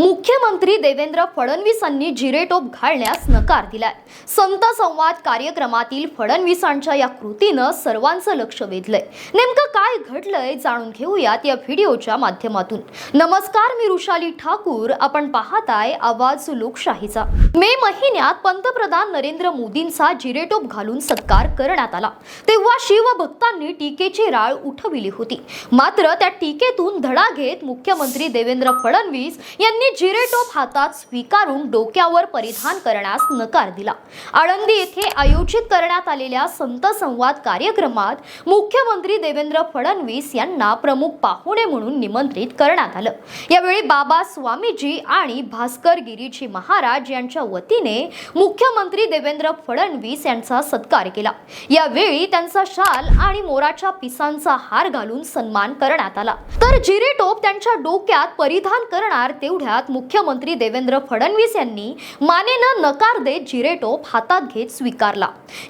मुख्यमंत्री देवेंद्र फडणवीसांनी जिरेटोप घालण्यास नकार दिलाय. संत संवाद कार्यक्रमातील फडणवीसांच्या या कृतीनं सर्वांचं लक्ष वेधलंय. नेमकं काय घडलंय जाणून घेऊयात या व्हिडिओच्या माध्यमातून. नमस्कार मी रुशाली ठाकूर. आपण पाहताय आवाज लोकशाहीचा. मे महिन्यात पंतप्रधान नरेंद्र मोदींचा जिरेटोप घालून सत्कार करण्यात आला. तेव्हा शिवभक्तांनी टीकेची राळ उठविली होती. मात्र त्या टीकेतून धडा घेत मुख्यमंत्री देवेंद्र फडणवीस यांनी जिरेटोप हातात स्वीकारून डोक्यावर परिधान करण्यास नकार दिला. आळंदी येथे आयोजित करण्यात आलेल्या संत संवाद कार्यक्रमात मुख्यमंत्री देवेंद्र फडणवीस यांना प्रमुख पाहुणे म्हणून निमंत्रित करण्यात आलं. यावेळी बाबा स्वामीजी आणि भास्कर गिरीजी महाराज यांच्या वतीने मुख्यमंत्री देवेंद्र फडणवीस यांचा सत्कार केला. यावेळी त्यांचा शाल आणि मोराच्या पिसांचा हार घालून सन्मान करण्यात आला. तर जिरेटोप त्यांच्या डोक्यात परिधान करणार तेवढ्या जिल्ह्यात मुख्यमंत्री देवेंद्र फडणवीस यांनी मानेनं नकार देत जिरेटोप हातात घेत स्वीकारला.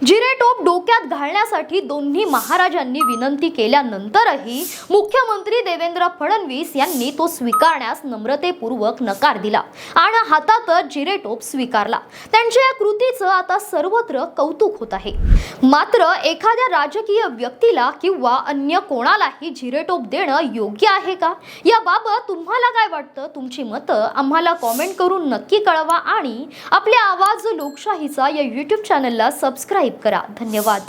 जिरेटोप डोक्यात घालण्यासाठी दोन्ही महाराजांनी विनंती केल्यानंतरही मुख्यमंत्री देवेंद्र फडणवीस यांनी तो स्वीकारण्यास नम्रतेपूर्वक नकार दिला आणि हातातच जिरेटोप स्वीकारला. त्यांच्या या कृतीचं आता सर्वत्र कौतुक होत आहे. मात्र एखाद्या राजकीय व्यक्तीला किंवा अन्य कोणालाही जिरेटोप देणं योग्य आहे का? याबाबत तुम्हाला काय वाटतं? तुमची मतं आम्हाला कॉमेंट करून नक्की कळवा आणि आपल्या आवाज लोकशाहीचा या यूट्यूब चॅनलला सबस्क्राईब करा. धन्यवाद.